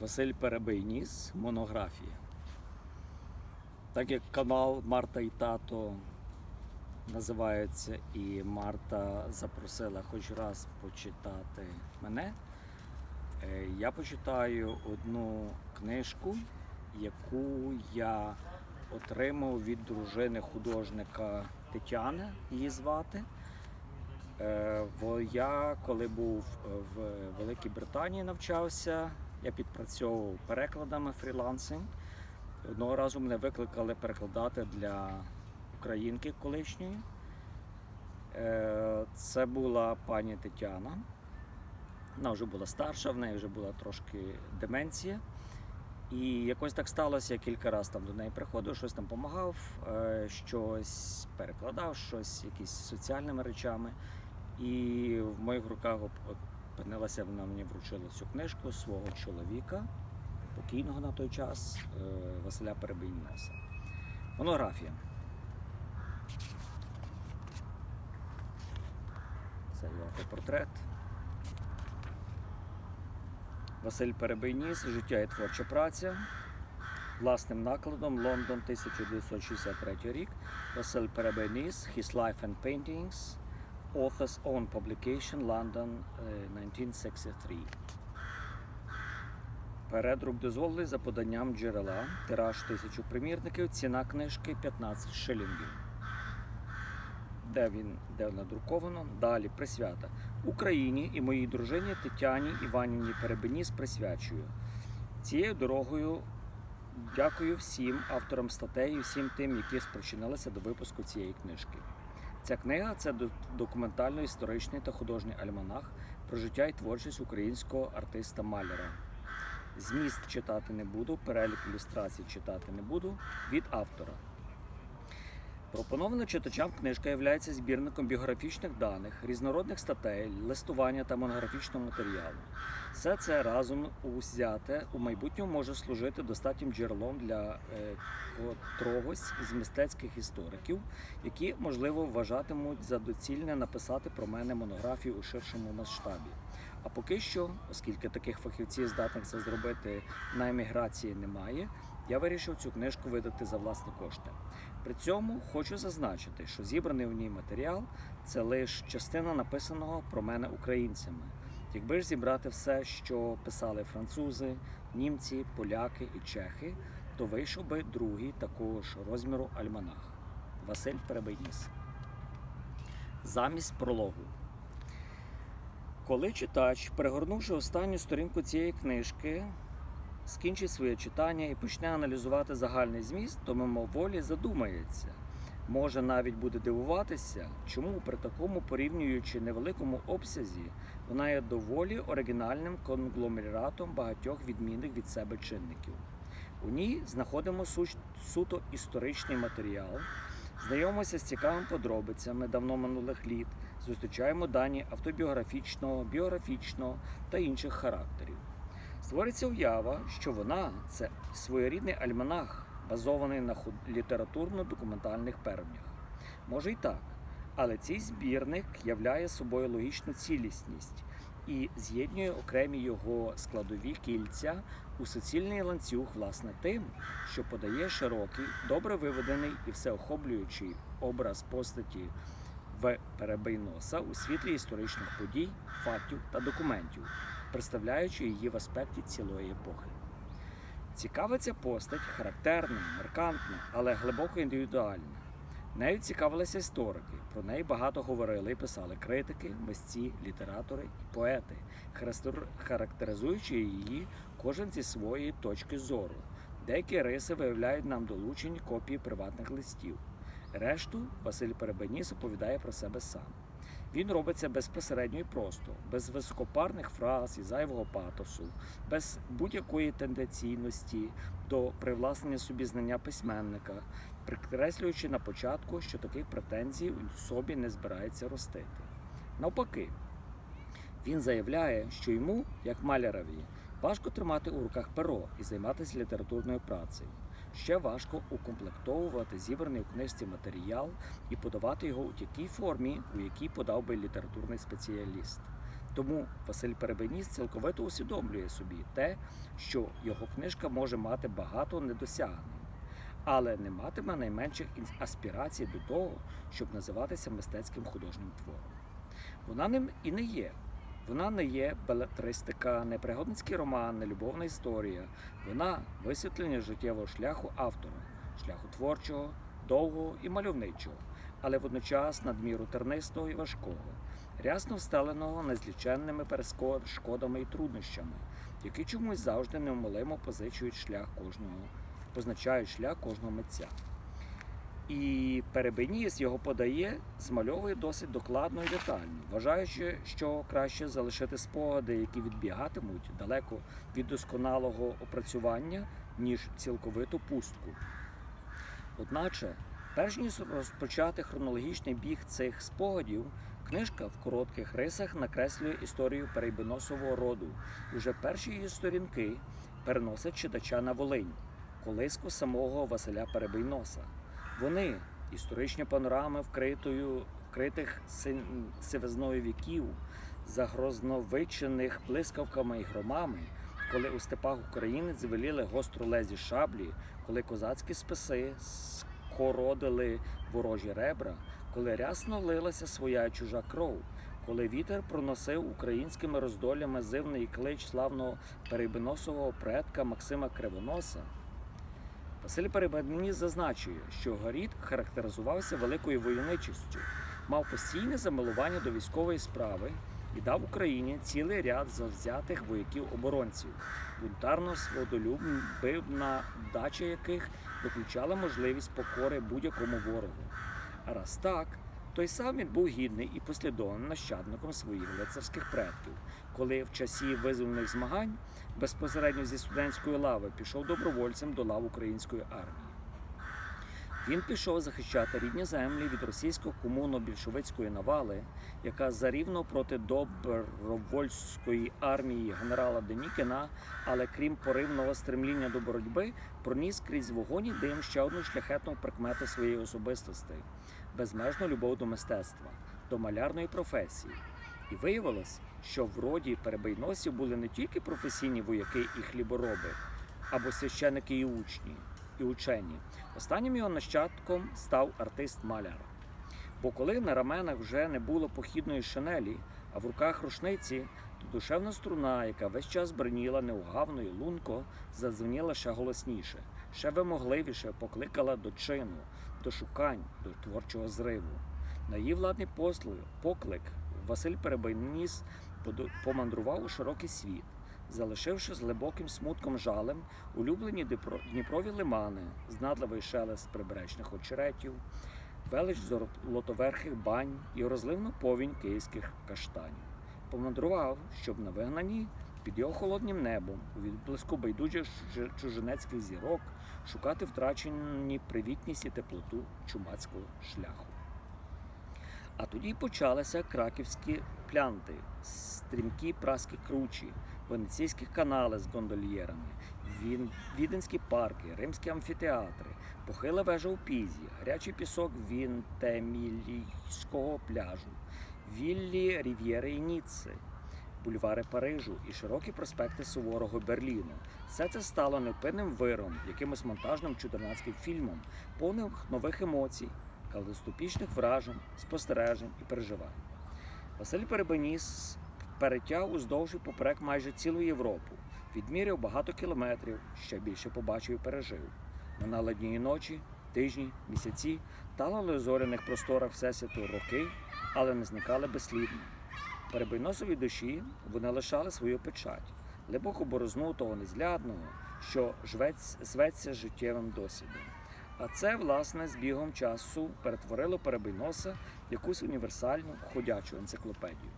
Василь Перебийніс, монографія. Так як канал Марта і тато називається, і Марта запросила хоч раз почитати мене, е, я почитаю одну книжку, яку я отримав від дружини художника Тетяни, її звати. Е, Я коли був в Великій Британії навчався, я підпрацьовував перекладами фрілансинг. Одного разу мене викликали перекладати для українки колишньої. Е, Це була пані Тетяна. Вона вже була старша, в неї вже була трошки деменція. І якось так сталося, я кілька разів там до неї приходив, щось там допомагав, щось перекладав, щось якісь соціальними речами. І в моїх руках опинилася, вона мені вручила цю книжку свого чоловіка, покійного на той час е, Василя Перебийноса. Монографія. Це його автопортрет. Василь Перебийніс, життя і творча праця. Власним накладом Лондон 1963 рік. Василь Перебийніс, His Life and Paintings. Author's Own Publication, London, е, 1963. Передрук дозволений за поданням джерела. Тираж 1000 примірників. Ціна книжки 15 шилінгів. Де він де надруковано? Далі присвята Україні і моїй дружині Тетяні Іванівні Перебеніс присвячую. Цією дорогою дякую всім авторам статей і всім тим, які спричинилися до випуску цієї книжки. Ця книга це до- документально-історичний та художній альманах про життя і творчість українського артиста Маляра. Зміст читати не буду, перелік ілюстрацій читати не буду від автора. Пропонована читачам книжка є збірником біографічних даних, різнородних статей, листування та монографічного матеріалу. Все це разом узяте у майбутньому може служити достатнім джерелом для е, котрогось з мистецьких істориків, які, можливо, вважатимуть за доцільне написати про мене монографію у ширшому масштабі. А поки що, оскільки таких фахівців здатних це зробити на еміграції немає, я вирішив цю книжку видати за власні кошти. При цьому хочу зазначити, що зібраний у ній матеріал це лише частина написаного про мене українцями. Якби ж зібрати все, що писали французи, німці, поляки і чехи, то вийшов би другий такого ж розміру альманах Василь Перебийніс. Замість прологу. Коли читач, перегорнувши останню сторінку цієї книжки, скінчить своє читання і почне аналізувати загальний зміст, то мимоволі задумається. Може навіть буде дивуватися, чому при такому порівнюючи невеликому обсязі вона є доволі оригінальним конгломератом багатьох відмінних від себе чинників. У ній знаходимо су- суто історичний матеріал, знайомимося з цікавими подробицями давно минулих літ, зустрічаємо дані автобіографічного, біографічного та інших характерів. Створиться уява, що вона це своєрідний альманах, базований на літературно-документальних певнях. Може й так, але цей збірник являє собою логічну цілісність і з'єднує окремі його складові кільця у суцільний ланцюг, власне, тим, що подає широкий, добре виведений і всеохоплюючий образ постаті в Перебийноса у світлі історичних подій, фактів та документів, представляючи її в аспекті цілої епохи. Цікава ця постать характерна, маркантна, але глибоко індивідуальна. Нею цікавилися історики, про неї багато говорили і писали критики, митці, літератори і поети, характеризуючи її кожен зі своєї точки зору. Деякі риси виявляють нам долучені копії приватних листів. Решту Василь Перебеніс оповідає про себе сам. Він робить це безпосередньо і просто, без високопарних фраз і зайвого патосу, без будь-якої тенденційності до привласнення собі знання письменника, підкреслюючи на початку, що таких претензій у собі не збирається ростити. Навпаки, він заявляє, що йому, як малярові, важко тримати у руках перо і займатися літературною працею. Ще важко укомплектовувати зібраний у книжці матеріал і подавати його у такій формі, у якій подав би літературний спеціаліст. Тому Василь Перебеніс цілковито усвідомлює собі те, що його книжка може мати багато недосягнень, але не матиме найменших аспірацій до того, щоб називатися мистецьким художнім твором. Вона ним і не є. Вона не є белетристика, не пригодницький роман, не любовна історія. Вона висвітлення життєвого шляху автора, шляху творчого, довгого і мальовничого, але водночас надміру тернистого і важкого, рясно встеленого незліченними перешкодами і труднощами, які чомусь завжди неумолимо позичують шлях кожного, позначають шлях кожного митця. І Перебеніс його подає, змальовує досить докладно і детально, вважаючи, що краще залишити спогади, які відбігатимуть далеко від досконалого опрацювання, ніж цілковиту пустку. Одначе, перш ніж розпочати хронологічний біг цих спогадів, книжка в коротких рисах накреслює історію перейбеносового роду. Уже перші її сторінки переносять читача на Волинь, колиску самого Василя Перебийноса. Вони історичні панорами вкритою, вкритих сивизною віків, загрозновичених блискавками і громами, коли у степах України звеліли гостролезі шаблі, коли козацькі списи скородили ворожі ребра, коли рясно лилася своя чужа кров, коли вітер проносив українськими роздолями зивний клич славного перебиносового предка Максима Кривоноса. Василь Перебедніс зазначує, що Горід характеризувався великою войовничістю, мав постійне замилування до військової справи і дав Україні цілий ряд завзятих вояків-оборонців, бунтарно сводолюбна дача яких виключала можливість покори будь-якому ворогу. А раз так, той сам він був гідний і послідовним нащадником своїх лицарських предків, коли в часі визвольних змагань безпосередньо зі студентської лави пішов добровольцем до лав української армії. Він пішов захищати рідні землі від російського комуно-більшовицької навали, яка зарівно проти добровольської армії генерала Денікіна, але крім поривного стремління до боротьби, проніс крізь вогонь і дим ще одну шляхетну прикмету своєї особистості безмежну любов до мистецтва, до малярної професії. І виявилось, що в роді перебийносів були не тільки професійні вояки і хлібороби, або священики і учні, і учені. Останнім його нащадком став артист-маляр. Бо коли на раменах вже не було похідної шинелі, а в руках рушниці, то душевна струна, яка весь час бриніла неугавно і лунко, задзвеніла ще голосніше, ще вимогливіше покликала до чину, до шукань, до творчого зриву. На її владний поклик Василь Перебийніс поду- помандрував у широкий світ, залишивши з глибоким смутком жалем улюблені Дніпрові лимани, знадливий шелест прибережних очеретів, велич золотоверхих бань і розливну повінь київських каштанів. Помандрував, щоб на вигнанні під його холоднім небом, у відблиску байдужих чужинецьких зірок, шукати втрачені привітність і теплоту чумацького шляху. А тоді почалися краківські плянти, стрімкі праські кручі, венеційські канали з гондольєрами, віденські парки, римські амфітеатри, похила вежа у Пізі, гарячий пісок Вінтемілійського пляжу, віллі Рів'єри і Ніцци, бульвари Парижу і широкі проспекти суворого Берліну. Все це стало невпинним виром, якимось монтажним чудернацьким фільмом, повним нових емоцій, калейдоскопічних вражень, спостережень і переживань. Василь Перебеніс перетяг уздовж і поперек майже цілу Європу, відміряв багато кілометрів, ще більше побачив і пережив. Минали дні і ночі, тижні, місяці, талали у зоряних просторах Всесвіту роки, але не зникали безслідно. Перебийносовій душі вони лишали свою печать, глибоку борозну того незлядного, що жвець, зветься життєвим досвідом. А це, власне, з бігом часу перетворило перебийноса в якусь універсальну ходячу енциклопедію.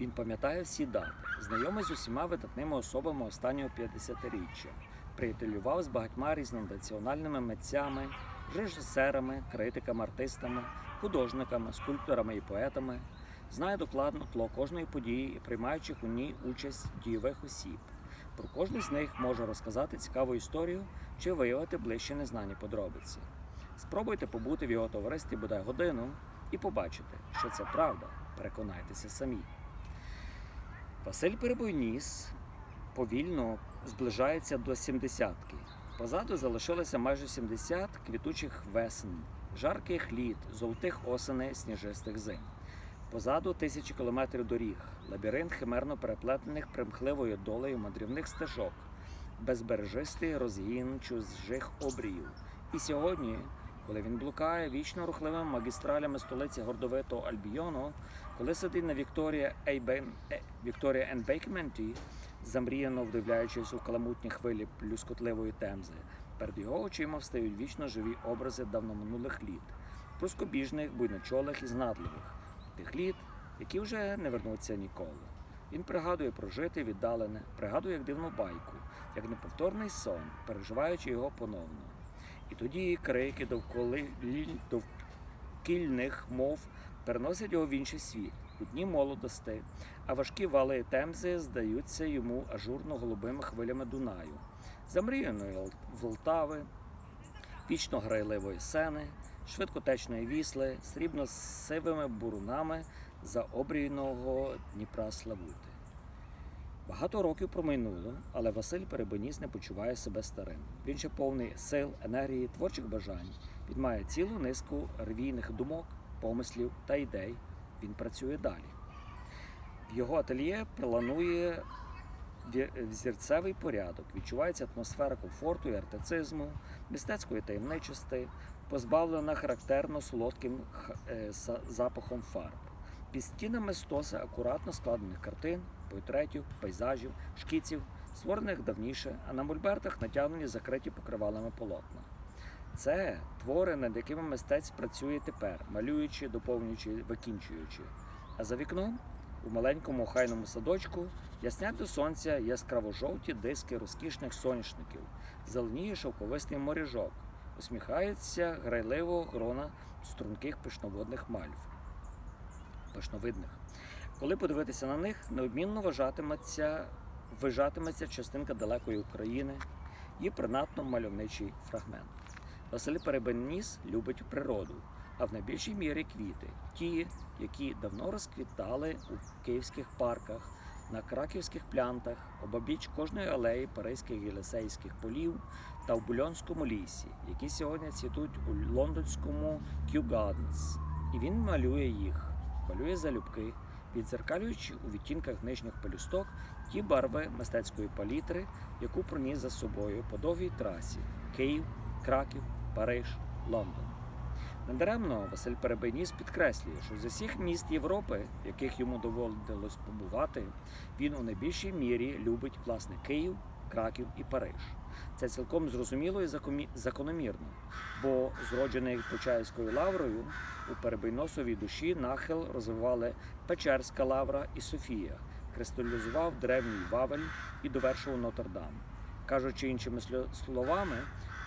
Він пам'ятає всі дати, знайомий з усіма видатними особами останнього 50-річчя, приятелював з багатьма різнонаціональними митцями, режисерами, критиками, артистами, художниками, скульпторами і поетами, знає докладно тло кожної події і приймаючих у ній участь дійових осіб. Про кожну з них може розказати цікаву історію чи виявити ближче незнані подробиці. Спробуйте побути в його товаристві бодай годину і побачите, що це правда. Переконайтеся самі. Василь Перебойніс повільно зближається до сімдесятки. Позаду залишилося майже 70 квітучих весен, жарких літ, золотих осеней, сніжистих зим. Позаду тисячі кілометрів доріг, лабіринт химерно переплетених примхливою долею мандрівних стежок, безбережистий розгін чужих обріїв. І сьогодні, коли він блукає вічно рухливими магістралями столиці гордовитого Альбіону, коли сидить на Вікторія Ейбен е, Вікторія Енбейкменті, замріяно вдивляючись у каламутні хвилі плюскотливої темзи, перед його очима встають вічно живі образи давноминулих літ, плоскобіжних, буйночолих і знадливих, тих літ, які вже не вернуться ніколи. Він пригадує прожите віддалене, пригадує як дивну байку, як неповторний сон, переживаючи його поновно. І тоді крики довколи довкільних мов переносять його в інший світ, у дні молодости, а важкі вали темзи здаються йому ажурно-голубими хвилями Дунаю, замріяної Волтави, вічно грайливої сени, швидкотечної вісли, срібно-сивими бурунами заобрійного Дніпра Славути. Багато років промайнуло, але Василь Перебеніс не почуває себе старим. Він ще повний сил, енергії, творчих бажань. Він цілу низку ревійних думок, помислів та ідей. Він працює далі. В його ательє планує взірцевий порядок, відчувається атмосфера комфорту і артицизму, мистецької таємничості, позбавлена характерно солодким е, запахом фарб. Під стінами стоси акуратно складених картин, портретів, пейзажів, шкіців, створених давніше, а на мольбертах натягнені закриті покривалами полотна. Це твори, над якими мистець працює тепер, малюючи, доповнюючи, викінчуючи. А за вікном, у маленькому хайному садочку, яснять до сонця яскраво-жовті диски розкішних соняшників, зеленіє шовковистий моріжок, усміхається грайливо грона струнких пишноводних мальв пишновидних. Коли подивитися на них, неодмінно вважатиметься, вижатиметься частинка далекої України і принадно мальовничий фрагмент. Василь Перебеніс любить природу, а в найбільшій мірі квіти, ті, які давно розквітали у київських парках, на краківських плянтах, обабіч кожної алеї паризьких єлисейських полів та в Бульонському лісі, які сьогодні цвітуть у лондонському Gardens. І він малює їх малює залюбки, відзеркалюючи у відтінках нижніх пелюсток ті барви мистецької палітри, яку проніс за собою по довгій трасі Київ, Краків, Париж, Лондон. Недаремно Василь Перебийніс підкреслює, що з усіх міст Європи, в яких йому доводилось побувати, він у найбільшій мірі любить власне Київ, Краків і Париж. Це цілком зрозуміло і закономірно, бо зроджений Почаївською лаврою у Перебийносовій душі нахил розвивали Печерська лавра і Софія, кристалізував древній Вавель і довершував Нотр-Дам. Кажучи іншими словами,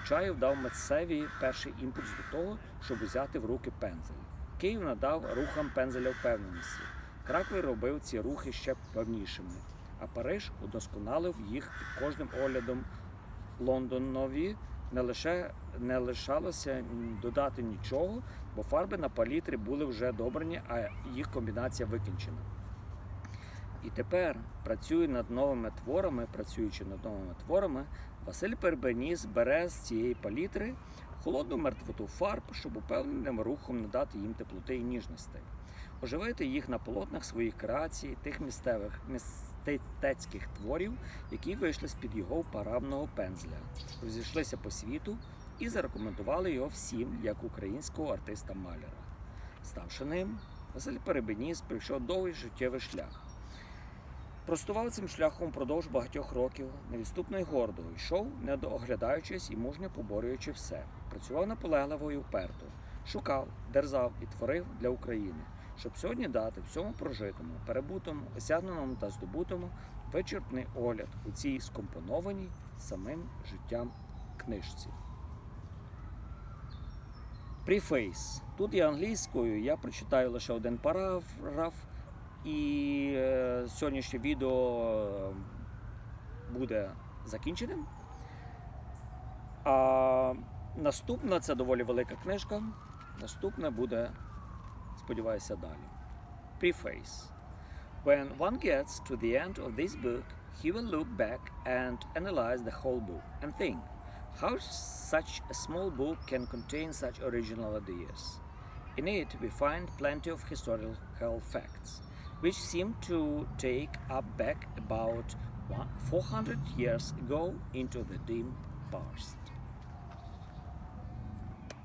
Почаєв дав митцеві перший імпульс до того, щоб взяти в руки пензель. Київ надав рухам пензеля впевненості. Краквий робив ці рухи ще певнішими, а Париж удосконалив їх під кожним оглядом Лондонові не лише не лишалося додати нічого, бо фарби на палітрі були вже добрані, а їх комбінація викінчена. І тепер, працює над новими творами, працюючи над новими творами, Василь Пербеніс бере з цієї палітри холодну мертвоту фарб, щоб упевненим рухом надати їм теплоти і ніжності, оживити їх на полотнах своїх креацій, тих місцевих мистецьких творів, які вийшли з-під його паравного пензля, розійшлися по світу і зарекомендували його всім як українського артиста-маляра. Ставши ним, Василь Перебеніс пройшов довгий життєвий шлях. Простував цим шляхом впродовж багатьох років, невідступно й гордо, йшов, не оглядаючись і мужньо поборюючи все. Працював наполегливо і вперто, шукав, дерзав і творив для України, щоб сьогодні дати всьому прожитому, перебутому, осягненому та здобутому вичерпний огляд у цій скомпонованій самим життям книжці. Preface. Тут є англійською, я прочитаю лише один параграф, і сьогоднішнє відео буде закінченим. А наступна це доволі велика книжка. Наступна буде, сподіваюся, далі. Preface. When one gets to the end of this book, he will look back and analyze the whole book and think how such a small book can contain such original ideas. In it, we find plenty of historical facts. which seemed to take up back about 400 years ago into the dim past.